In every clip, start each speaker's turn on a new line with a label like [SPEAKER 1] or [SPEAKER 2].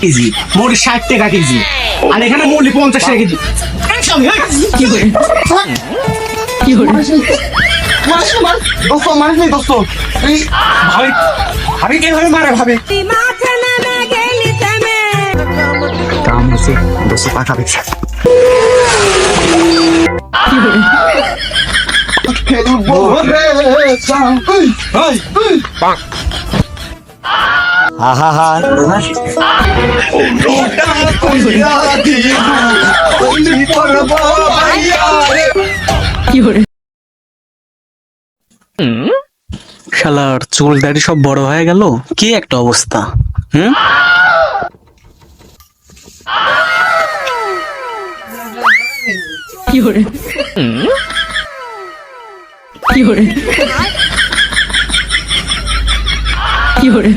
[SPEAKER 1] KG মুড়ি ষাট টাকা কেজি আর এখানে মুড়ি পঞ্চাশ টাকা কেজি হ্যাঁ?
[SPEAKER 2] কি করে কি করে
[SPEAKER 1] ভাবি কাম হচ্ছে
[SPEAKER 2] করে কি করে
[SPEAKER 1] শালার চুল দাড়ি সব বড় হয়ে গেল? কি একটা অবস্থা? হুম?
[SPEAKER 2] কি করে কি করে কি করে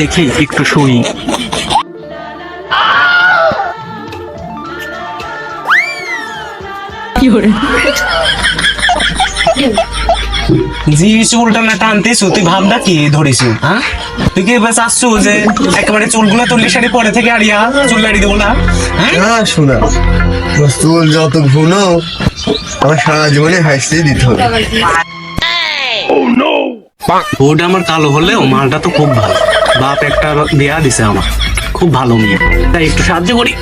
[SPEAKER 1] দেখি একটু শুই জি চুলটা না টানতেছ তুই ভাবনা কি ধরিস হ্যাঁ? তুই কি এবার চাচ্ছু যে একেবারে চুলগুলো তুললি শাড়ি পরে থেকে আড়িয়া চুল দাড়ি দেবো না হ্যাঁ?
[SPEAKER 3] শোনা চুল যত ঘুনো আমার সারা জীবনে হাসতে দিতে হবে।
[SPEAKER 1] বউটা আমার কালো হলেও মালটা তো খুব ভালো। বাপ একটা বিয়া দিছে আমার। খুব ভালো মেয়ে। তাই একটু সাহায্য করি।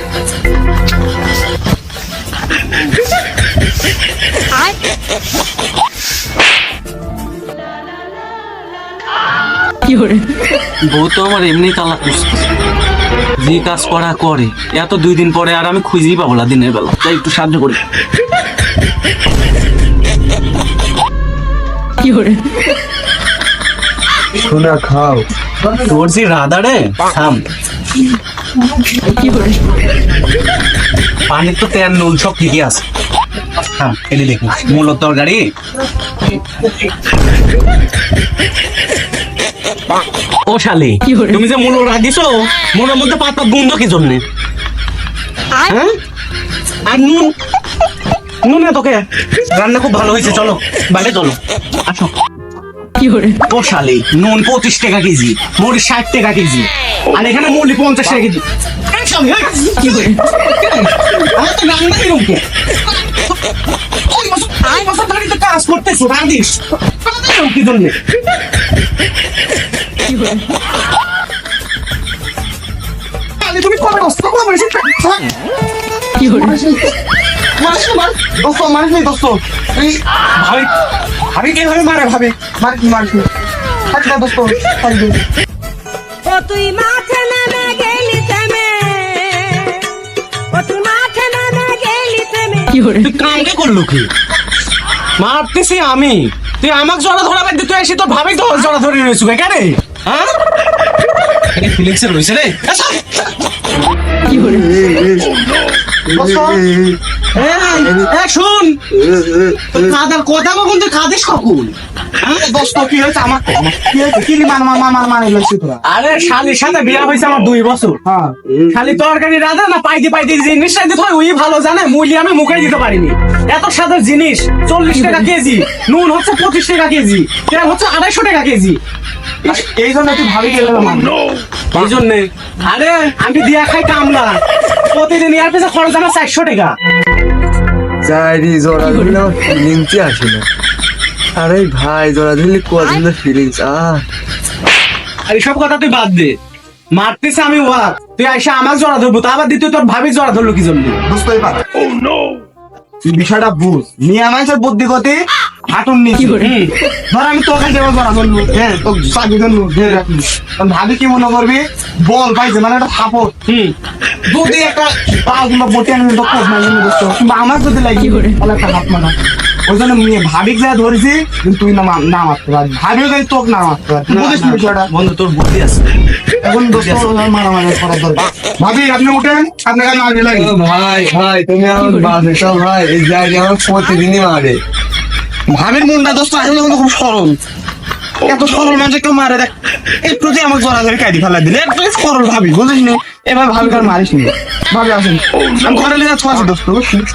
[SPEAKER 1] বউ তো আমার এমনি করছে যে কাজ করা করে এত দুই দিন পরে আর আমি খুঁজেই পাবো না দিনের বেলা। তাই একটু সাহায্য করি।
[SPEAKER 2] কি
[SPEAKER 3] শোনা খাও।
[SPEAKER 1] তোর যে রাধা রে থাম।
[SPEAKER 2] কি করে
[SPEAKER 1] পানির তো তেল নুল সব ঠিকই আছে। হ্যাঁ এলি দেখি। মূলত তরকারি ও শালি তুমি যে মূল রাখিছো মনের মধ্যে পাত পাত গন্ধ কি জন্যে? হ্যাঁ? আর নুন। নুন তোকে। রান্না খুব ভালো হয়েছে চলো। বাইরে চলো। আসো।
[SPEAKER 2] কি করে?
[SPEAKER 1] ও শালি নুন পঁচিশ টাকা কেজি মুড়ি ষাট টাকা কেজি আর এখানে মুড়ি পঞ্চাশ টাকা কেজি?
[SPEAKER 2] কি করে?
[SPEAKER 1] কাজ করতেছো, রাঁধিস। কি
[SPEAKER 2] করে?
[SPEAKER 1] তুমি কবে করে বলেছ? হ্যাঁ?
[SPEAKER 2] কি করে
[SPEAKER 1] মানুষ মানুষ। দোস্ত, মানুষ নেই, দোস্ত। এই, ভাবি ভাবি কীভাবে মারে ভাবে? মার কি মার কি? থাক দোস্ত
[SPEAKER 4] তুই মাথা নামে গেলি থেমে। ও তুই মাথা নামে গেলি থেমে।
[SPEAKER 2] কি করে
[SPEAKER 1] তুই করল কি? মারতেছি আমি। তুই আমাকে জড়া ধরা বাদ তুই এসে তোর ভাবে তো জড়া ধরে রয়েছু কেন রে হ্যাঁ ফিলিংসে রয়েছে রে। শালির তরকারি না পাইতে পাইতে জিনিসটা দিতে ওই ভালো জানে মুলি আমি মুখে দিতে পারিনি। এত সাদা জিনিস, চল্লিশ টাকা কেজি, নুন হচ্ছে পঁচিশ টাকা কেজি হচ্ছে আড়াইশো টাকা কেজি।
[SPEAKER 5] এই জন্য তুই ভাবি গেলে
[SPEAKER 1] এই জন্যে? আরে আমি দিয়া খাই কামলা। প্রতিদিন ইয়ার পেছনে খরচ আমার চারশো টাকা।
[SPEAKER 3] চারি জোড়া ধরলে আমার ফিলিংসই আসে না। আরে ভাই জোড়া ধরলে কদিন ফিলিংস আহ
[SPEAKER 1] আর এসব কথা তুই বাদ দে। মারতেছে আমি ওয়াক। তুই আইসা আমার জড়া ধরবো তা আবার দ্বিতীয় তোর ভাবি জড়া ধরলো কি জন্য?
[SPEAKER 5] বুঝতেই পার তুই বিষয়টা বুঝ। মিয়া মানুষের বুদ্ধি গতি হাঁটুন নিচে।
[SPEAKER 2] কি করে?
[SPEAKER 5] ধর আমি তোকে করা ধরলু। হ্যাঁ তো ধরলু। ধরে রাখলু ভাবি কি মনে করবি? বল পাইছে মানে একটা থাপড়।
[SPEAKER 1] হুম।
[SPEAKER 5] যদি একটা পা কিংবা বটি আনি তো দোস্ত কিংবা আমার যদি লাগি তাহলে একটা হাত মারা। ওই জন্য ভাবিক যা ধরেছি কিন্তু তুই না না মারতে পারবি। ভাবিও কিন্তু তোকে না মারতে পারবি। বুঝিস বিষয়টা?
[SPEAKER 1] বন্ধু তোর বুদ্ধি আছে।
[SPEAKER 5] এখন দোস্ত মারামারি করার দরকার। ভাবি আপনি উঠেন। আপনাকে মারবি লাগে
[SPEAKER 3] ও ভাই ভাই তুমি আমার বাসে সব ভাই। এই জায়গায় আমার প্রতিদিনই মারে।
[SPEAKER 5] ভাবির মনটা দোস্ত আসলে কিন্তু খুব সরল। এত সরল মানুষ একটু মারে দেখ। একটু যে আমাকে জোড়া ধরে কাটি ফেলা দিলে। একটু সরল ভাবি বুঝিস নি? এবার ভাবি কার মারিস নি। ভাবি আসেন। আমি ঘরে লিখে ছোঁয়াছি দোস্ত। বুঝছিস?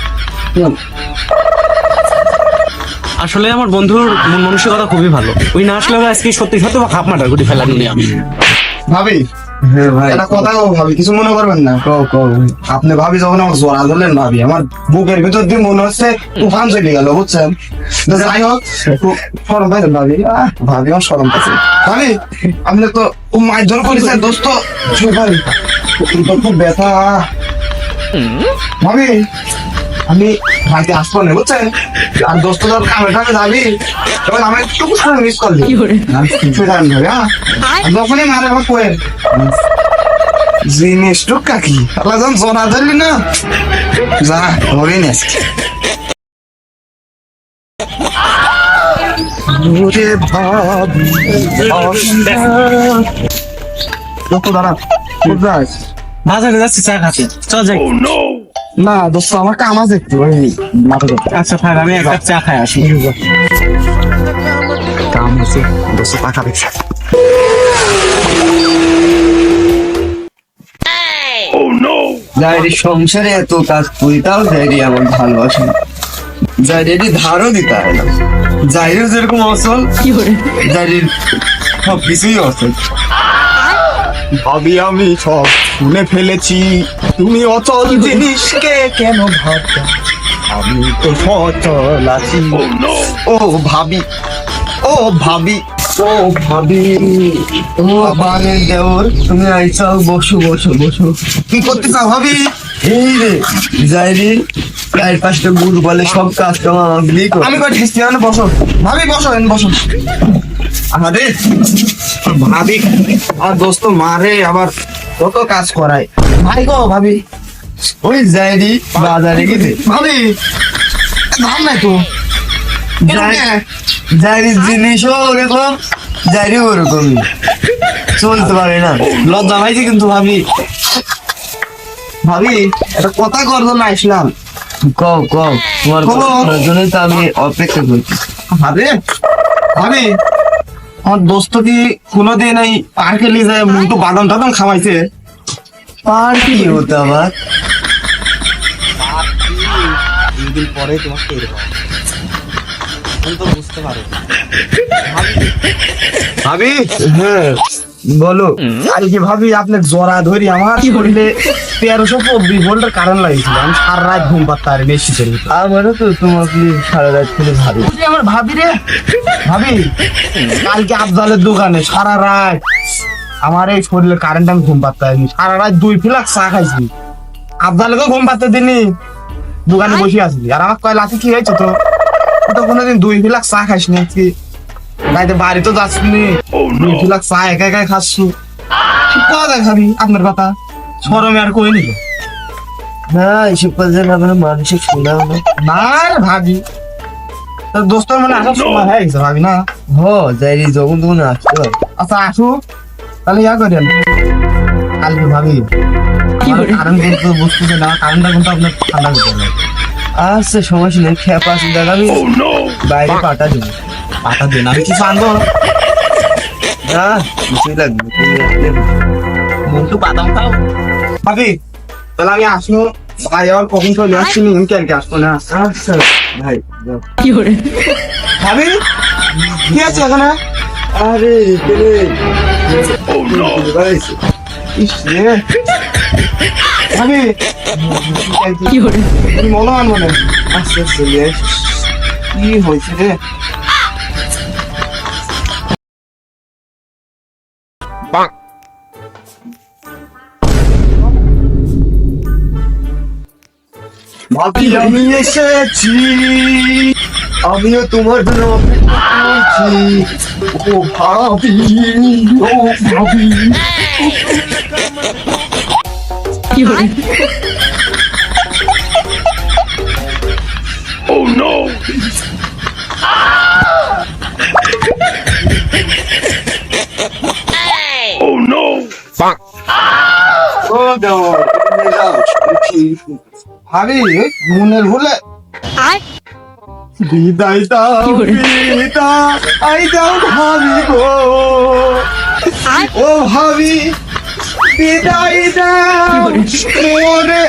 [SPEAKER 1] আসলে আমার বন্ধুর মন মানসিকতা খুবই ভালো। ওই না আসলে আজকে সত্যি সত্যি খাপ মাটার গুটি ফেলা নিয়ে আমি।
[SPEAKER 5] ভাবি
[SPEAKER 3] হ্যাঁ ভাই।
[SPEAKER 5] এটা কথা কও ভাবি কিছু মনে করবেন না।
[SPEAKER 3] কও কও
[SPEAKER 5] আপনি ভাবি যখন আমার জোড়া ধরলেন ভাবি আমার বুকের ভিতর দিয়ে মনে হচ্ছে তুফান চলে গেল বুঝছেন? যাই হোক সরম পাইছেন ভাবি? আহ, ভাবি আমার সরম পাইছে। ভাবি আপনি তো মারধর করেছেন দোস্ত। তো খুব ব্যথা। ভাবি আমি ভাইকে আসব না বুঝছেন? আর দোস্ত ধর কামে টামে যাবি। তখন আমার একটু মিস করলি।
[SPEAKER 2] কি hore
[SPEAKER 5] সুতরাং ধরে হ্যাঁ? যখনই মারে আমার কোয়েল জিনিস টুক কাকি। আল্লাহ যখন জোনা ধরলি না। যা ধরে নিস?
[SPEAKER 1] বাজারে যাচ্ছি চা খাচ্ছি। চল যাই।
[SPEAKER 5] না দোস্ত আমার কাম আছে একটু ওই মাথা
[SPEAKER 1] আচ্ছা থাক আমি এক কাপ চা খাই আসি।
[SPEAKER 5] কাম আছে দোস্ত টাকা দেখছে
[SPEAKER 3] যাইরি সংসারে এত কাজ করি তাও যাইরি আমার ভালোবাসে। না যাইরি ধারও দিতে হয় না। যাইরিও যেরকম অসল যাইরির সব কিছুই অসল।
[SPEAKER 5] ভাবি আমি সব শুনে ফেলেছি। তুমি অচল জিনিসকে কেন ভাবো আমি তো সচল আছি। ও ভাবি ও ভাবি। ও ভাবি!
[SPEAKER 3] ও বানের দেওর তুমি আইসাও বসো বসো বসো।
[SPEAKER 5] কি করতে চাও ভাবি?
[SPEAKER 3] এই রে যাইরি চার পাঁচটা গুড় বলে সব কাজ কাম আমাকে দিয়ে
[SPEAKER 5] আমি কই ঠেসছি বসো। ভাবি বসো এন বসো। আরে ভাবি আর দোস্ত মারে আবার কত কাজ করায়। ভাই গো ভাবি।
[SPEAKER 3] ওই যাইরি বাজারে গেছে
[SPEAKER 5] ভাবি ভাব তো।
[SPEAKER 3] যাই- জিনিসও ওরকম যাইরি ওরকমই। চলতে পারে না।
[SPEAKER 5] লজ্জা পাইছি কিন্তু ভাবি। ভাবি একটা কথা করতো না আসলাম।
[SPEAKER 3] কও কও তোমার। কথার জন্যই তো আমি অপেক্ষা করছি।
[SPEAKER 5] ভাবি ভাবি আমার দোস্ত কি কোনো দিন এই পার্কে নিয়ে যায় মুন্টু বাদাম টাদাম খাওয়াইছে?
[SPEAKER 3] পার্কে কি হতো আবার
[SPEAKER 5] দুদিন পরে তোমাকে এরকম তো বুঝতে পারো ভাবি
[SPEAKER 3] হ্যাঁ। বলো
[SPEAKER 5] আরে কি ভাবি আপনি জরা ধরি আমার
[SPEAKER 2] কি বললে?
[SPEAKER 5] শরীরে তেরোশো চব্বিশ ভোল্টের কারেন্ট লাগিয়েছিল আমি সারা রাত ঘুম পাত্তা আর বেশি ছিল।
[SPEAKER 3] আমারও তো তোমাকে সারা রাত করে ভাবি।
[SPEAKER 5] আমার ভাবি রে। ভাবি কালকে আফজালের দোকানে সারা রাত আমার এই শরীরে কারেন্ট আমি ঘুম পাত্তা সারা রাত দুই ফিলাক চা খাইছি। আফজালকে ঘুম পাত্তে দিনি দোকানে বসে আছি। আর আমার কয় লাঠি কি হয়েছে তো তো কোনোদিন দুই ফিলাক চা খাইস নি রাইতে বাড়ি তো যাচ্ছি দুই ফিলাক চা একা একা খাচ্ছু। ঠিক কথা দেখ ভাবি আপনার কথা? সরমে আর কই নিল?
[SPEAKER 3] না এসব কথা না মানুষের শোনাও না
[SPEAKER 5] না রে ভাবি। তোর দোস্তর মানে আসার সময় হয়ে গেছে ভাবি না?
[SPEAKER 3] হ যাইরি যখন তখন আসতে
[SPEAKER 5] আচ্ছা আসু তাহলে ইয়া করেন। কালকে ভাবি আমার কিন্তু বুঝতেছে না কিন্তু আপনার ঠান্ডা
[SPEAKER 3] আচ্ছা সমস্যা নেই খেপা আছে দেখ আমি বাইরে পাটা দেবো।
[SPEAKER 5] পাতা দেন আমি কিছু আনব
[SPEAKER 3] না কিছুই লাগবে তুমি আসলে
[SPEAKER 5] কিন্তু ভাবি তাহলে আমি আসব। ভাই আবার কখন চলে আসছি নি কালকে আসব না?
[SPEAKER 3] আচ্ছা ভাই
[SPEAKER 2] কি hore
[SPEAKER 5] ভাবি কি আছে এখানে?
[SPEAKER 3] আরে রে ও নো
[SPEAKER 5] ইস রে। ভাবি
[SPEAKER 2] কি
[SPEAKER 5] তুমি মনে মান মনে
[SPEAKER 3] আস্তে আস্তে
[SPEAKER 5] কি হয়েছে রে? ভাবি আমি এসেছি।
[SPEAKER 3] আমিও তোমার জন্য অপেক্ষা করছি।
[SPEAKER 5] ও ভাবি ও ভাবি।
[SPEAKER 2] কি hore
[SPEAKER 5] ও দেওয়ার ভাবি মনের ভুলে বিদায় দাও? দাও ভাবি গো। ও ভাবি বিদায় দাও। মোরে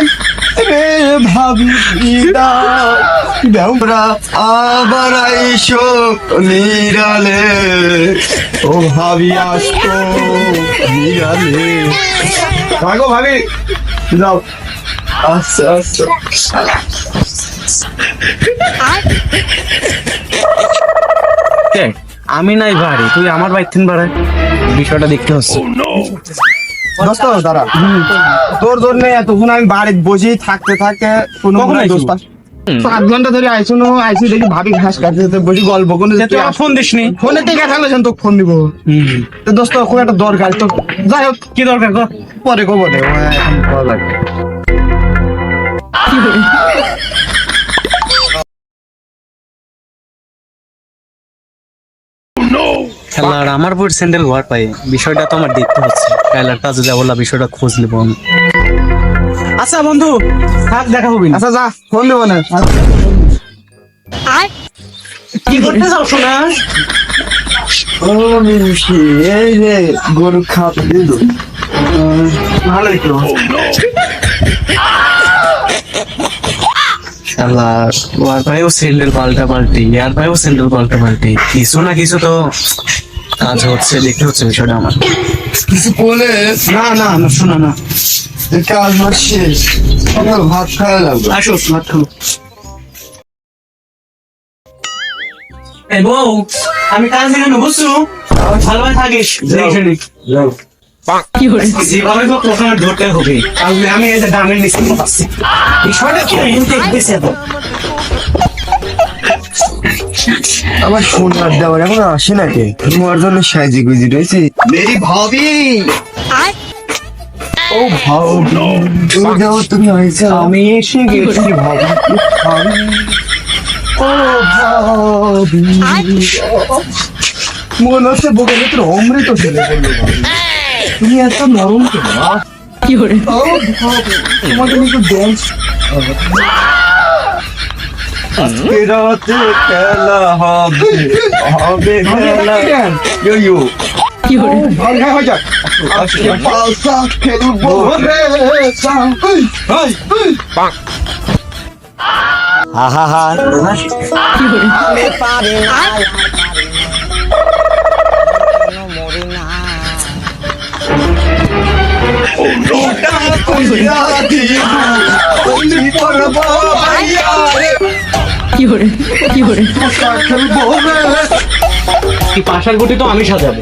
[SPEAKER 5] রে ভাবি বিদায়। দাও
[SPEAKER 3] আবার আইসো নিরালে।
[SPEAKER 5] ও ভাবি আসতো নিরালে। ভাগো ভাবি যাও।
[SPEAKER 3] আচ্ছা আচ্ছা
[SPEAKER 1] আমি নাই বাড়ি তুই আমার বাইক থেকে বাড়ায় বিষয়টা দেখতে হচ্ছে।
[SPEAKER 5] দোস্ত দাঁড়া। তোর জন্য এতক্ষণ আমি বাড়িতে বসেই থাকতে থাকতে কোনো দোস্ত। সাত ঘণ্টা ধরে আইসো না আইসি দেখি ভাবি ঘাস কাটতে বসে গল্প কোনো
[SPEAKER 1] তুই ফোন দিসনি।
[SPEAKER 5] ফোনে থেকে থাকলে তোকে ফোন দিব। তো দোস্ত খুব একটা দরকার। তো যাই হোক
[SPEAKER 1] কি দরকার
[SPEAKER 5] পরে কব দে
[SPEAKER 1] খেলার আমার উপর স্যান্ডেল ঘর পাই। বিষয়টা তো আমার দেখতে হচ্ছে। কাইলারটা যদি বলা বিষয়টা খোঁজ নেব আমি। আচ্ছা বন্ধু থাক দেখা হবি। না
[SPEAKER 5] আচ্ছা যা ফোন দেবো না।
[SPEAKER 1] কি করতে যাও শোনা
[SPEAKER 3] ও এই রে গরু খাপ দিল
[SPEAKER 5] ভালোই তো
[SPEAKER 1] শালা ওর ভাইও স্যান্ডেল পাল্টা পাল্টি আর ভাইও স্যান্ডেল পাল্টা পাল্টি। কিছু না কিছু তো কাজ হচ্ছে দেখতে হচ্ছে বিষয়টা আমার।
[SPEAKER 3] কিছু বলে?
[SPEAKER 1] না না না শোনা না।
[SPEAKER 3] কাজ আমার শেষ। ভাত খাওয়া লাগবে।
[SPEAKER 1] আসো ভাত খাব। এই বউ আমি কাজ বুঝছ ভালোভাবে থাকিস যেভাবে হোক তোকে আমার হবে। তাহলে আমি এই যে দামের নিচে পাচ্ছি বিষয়টা কি? দেখতেছি এত
[SPEAKER 3] আমার ফোন আর দেওয়ার এখন আসে না কে? তোমার জন্য সাইজি গুজি রয়েছে। মেরি ভাবি! ও ভাবি! তুমি যাও তুমি আইসা
[SPEAKER 1] আমি এসে গেছি
[SPEAKER 3] ভাবি। ভাবি ও ভাবি!
[SPEAKER 5] মনে হচ্ছে বুকের ভিতরে অমৃত ছেলে বলল তুমি এত নরম কেন?
[SPEAKER 2] কি
[SPEAKER 3] আজকে রাতে খেলা হবে হবে খেলা। ইয়ো ইয়ো
[SPEAKER 2] কি hore
[SPEAKER 5] ভালো হয়ে যাক।
[SPEAKER 3] আজকে পালসা খেলব।
[SPEAKER 5] ওরে সা- এই, এই, এই।
[SPEAKER 2] কি hore কি কি
[SPEAKER 1] পাশার গুটি তো আমি সাজাবো।